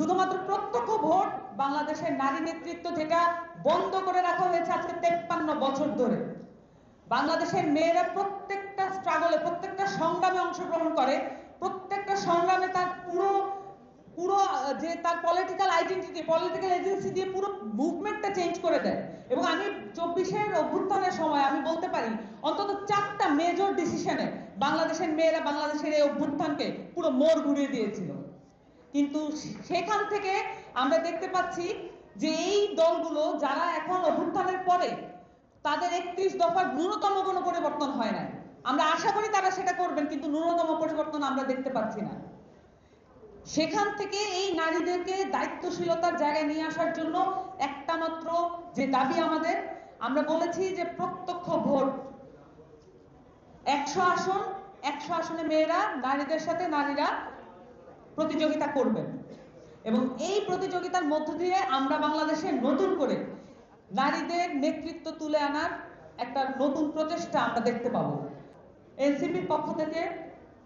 শুধুমাত্র প্রত্যক্ষ ভোট বাংলাদেশের নারী নেতৃত্ব যেটা বন্ধ করে রাখা হয়েছে আজকে তেপ্পান্ন বছর ধরে। বাংলাদেশের মেয়েরা প্রত্যেকটা স্ট্রাগলে প্রত্যেকটা সংগ্রামে অংশগ্রহণ করে, প্রত্যেকটা সংগ্রামে তার পুরো পুরো যে তার পলিটিক্যাল আইডেন্টিটি পলিটিক্যাল এজেন্সি দিয়ে পুরো মুভমেন্টটা চেঞ্জ করে দেয়। এবং আমি চব্বিশের অভ্যুত্থানের সময় আমি বলতে পারি, অন্তত চারটা মেজর ডিসিশনে বাংলাদেশের মেয়েরা বাংলাদেশের এই অভ্যুত্থানকে পুরো মোড় ঘুরিয়ে দিয়েছিল। কিন্তু সেখান থেকে আমরা দেখতে পাচ্ছি যে এই দলগুলো যারা এখন অভ্যুত্থানের পরে, তাদের একত্রিশ দফার ন্যূনতম কোনো পরিবর্তন হয় না আমরা আশা করি তারা সেটা করবেন, কিন্তু ন্যূনতম পরিবর্তন আমরা দেখতে পাচ্ছি না। সেখান থেকে এই নারীদেরকে দায়িত্বশীলতার জায়গায় নিয়ে আসার জন্য একটা মাত্র যে দাবি আমাদের, আমরা বলেছি যে প্রত্যক্ষ ভোট। একশো আসন, একশো আসনে মেয়েরা, নারীদের সাথে নারীরা প্রতিযোগিতা করবেন। এবং এই প্রতিযোগিতার মধ্য দিয়ে আমরা বাংলাদেশে নতুন করে নারীদের নেতৃত্ব তুলে আনার একটা নতুন প্রচেষ্টা আমরা দেখতে পাবো। এনসিপির পক্ষ থেকে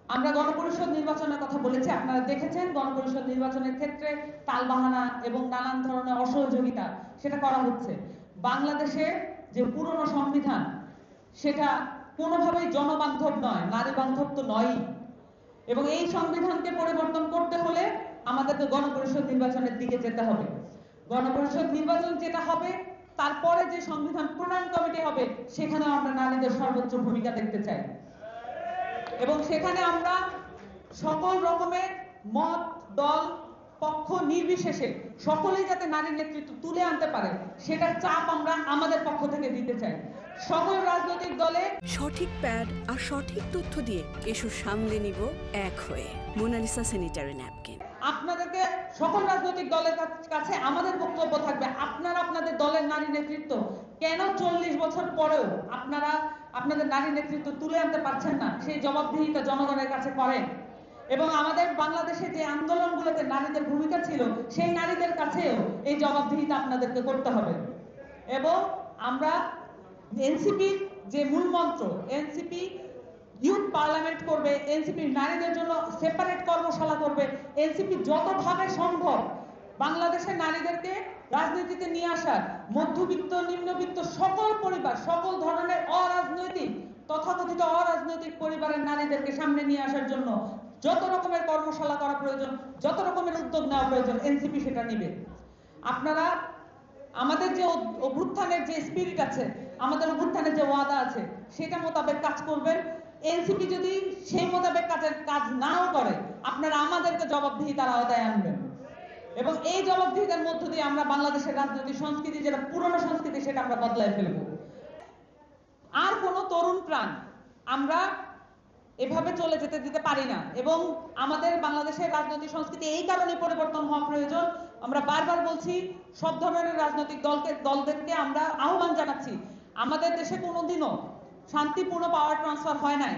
আমরা গণপরিষদ নির্বাচনের কথা বলেছি, আপনারা দেখেছেন গণপরিষদ নির্বাচনের ক্ষেত্রে তালবাহানা এবং নানান ধরনের অসহযোগিতা সেটা করা হচ্ছে। বাংলাদেশের যে পুরনো সংবিধান, সেটা কোনোভাবেই জনবান্ধব নয় নারী বান্ধব তো নয়ই। এবং এই সংবিধানকে পরিবর্তন করতে হলে আমাদেরকে গণপরিষদ নির্বাচনের দিকে যেতে হবে। গণপরিষদ নির্বাচন যেটা হবে, তারপরে যে সংবিধান প্রণয়ন কমিটি হবে সেখানে আমরা নারীদের সর্বোচ্চ ভূমিকা দেখতে চাই। এবং সেখানে আমরা সকল রকমের মত, দল, পক্ষ নির্বিশেষে সকলেই যাতে নারীর নেতৃত্ব তুলে আনতে পারে, সেটার চাপ আমরা আমাদের পক্ষ থেকে দিতে চাই। সকল রাজনৈতিক দলে সঠিক প্যাড আর সঠিক তথ্য দিয়ে এসো সামলে নিব এক হয়ে। Monalisa sanitary napkin. আপনাদেরকে সকল রাজনৈতিক দলের কাছে আমাদের বক্তব্য থাকবে। আপনারা আপনাদের দলের নারী নেতৃত্ব। কেন চল্লিশ বছর পরেও আপনারা আপনাদের নারী নেতৃত্ব তুলে আনতে পারছেন না? সেই জবাবদিহিতা জনগণের কাছে করেন। এবং আমাদের বাংলাদেশে যে আন্দোলনগুলোতে নারীদের ভূমিকা ছিল সেই নারীদের কাছেও এই জবাবদিহিতা আপনাদেরকে করতে হবে। এবং আমরা এনসিপির যে মূল মন্ত্র এনসিপি ইউথ পার্লামেন্ট করবে এনসিপির নারীদের জন্য সেপারেট কর্মশালা করবে এনসিপি যতভাবে সম্ভব বাংলাদেশের নারীদেরকে রাজনীতিতে নিয়ে আসার, মধ্যবিত্ত, নিম্নবিত্ত সকল পরিবার, সকল ধরনের অরাজনৈতিক, তথাকথিত অরাজনৈতিক পরিবারের নারীদেরকে সামনে নিয়ে আসার জন্য যত রকমের কর্মশালা করা প্রয়োজন, যত রকমের উদ্যোগ নেওয়া প্রয়োজন এনসিপি সেটা নিবে। আপনারা আমাদের যে অভ্যুত্থানের যে স্পিরিট আছে আমাদের অভ্যুত্থানের যে ওয়াদা আছে, সেটা মোতাবেক কাজ করবেন। এনসিপি যদি সেই মোতাবেক কাজের কাজ নাও করে, আপনারা আমাদেরকে জবাবদিহিতার আওতায় আনবেন। এবং এই জবাবদিহিতার মধ্য দিয়ে আমরা বাংলাদেশের রাজনৈতিক সংস্কৃতি, যেটা পুরনো সংস্কৃতি, সেটা আমরা বদলায় ফেলব। আর কোনো তরুণ প্রাণ আমরা এভাবে চলে যেতে দিতে পারি না। এবং আমাদের বাংলাদেশের রাজনৈতিক সংস্কৃতি এই কারণে পরিবর্তন হওয়া প্রয়োজন। আমরা বারবার বলছি, সব ধরনের রাজনৈতিক দলকে দলদেরকে আমরা আহ্বান জানাচ্ছি আমাদের দেশে কোনোদিনও শান্তিপূর্ণ পাওয়ার ট্রান্সফার হয় নাই।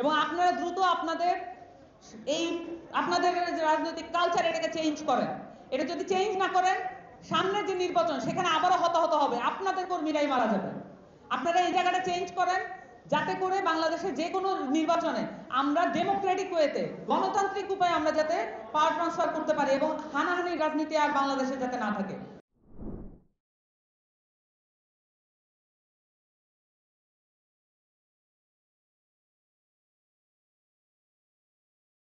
এবং আপনারা দ্রুত আপনাদের এই, আপনাদের রাজনৈতিক কালচার এটাকে চেঞ্জ করেন। এটা যদি চেঞ্জ না করেন, সামনের যে নির্বাচন, সেখানে আবারও হতাহত হবে। আপনাদের কর্মীরাই মারা যাবে আপনারা এই জায়গাটা চেঞ্জ করেন যাতে করে বাংলাদেশের যে কোনো নির্বাচনে আমরা ডেমোক্রেটিক ওয়েতে গণতান্ত্রিক উপায়ে আমরা যাতে পাওয়ার ট্রান্সফার করতে পারি এবং হানাহানির রাজনীতি আর বাংলাদেশে যাতে না থাকে।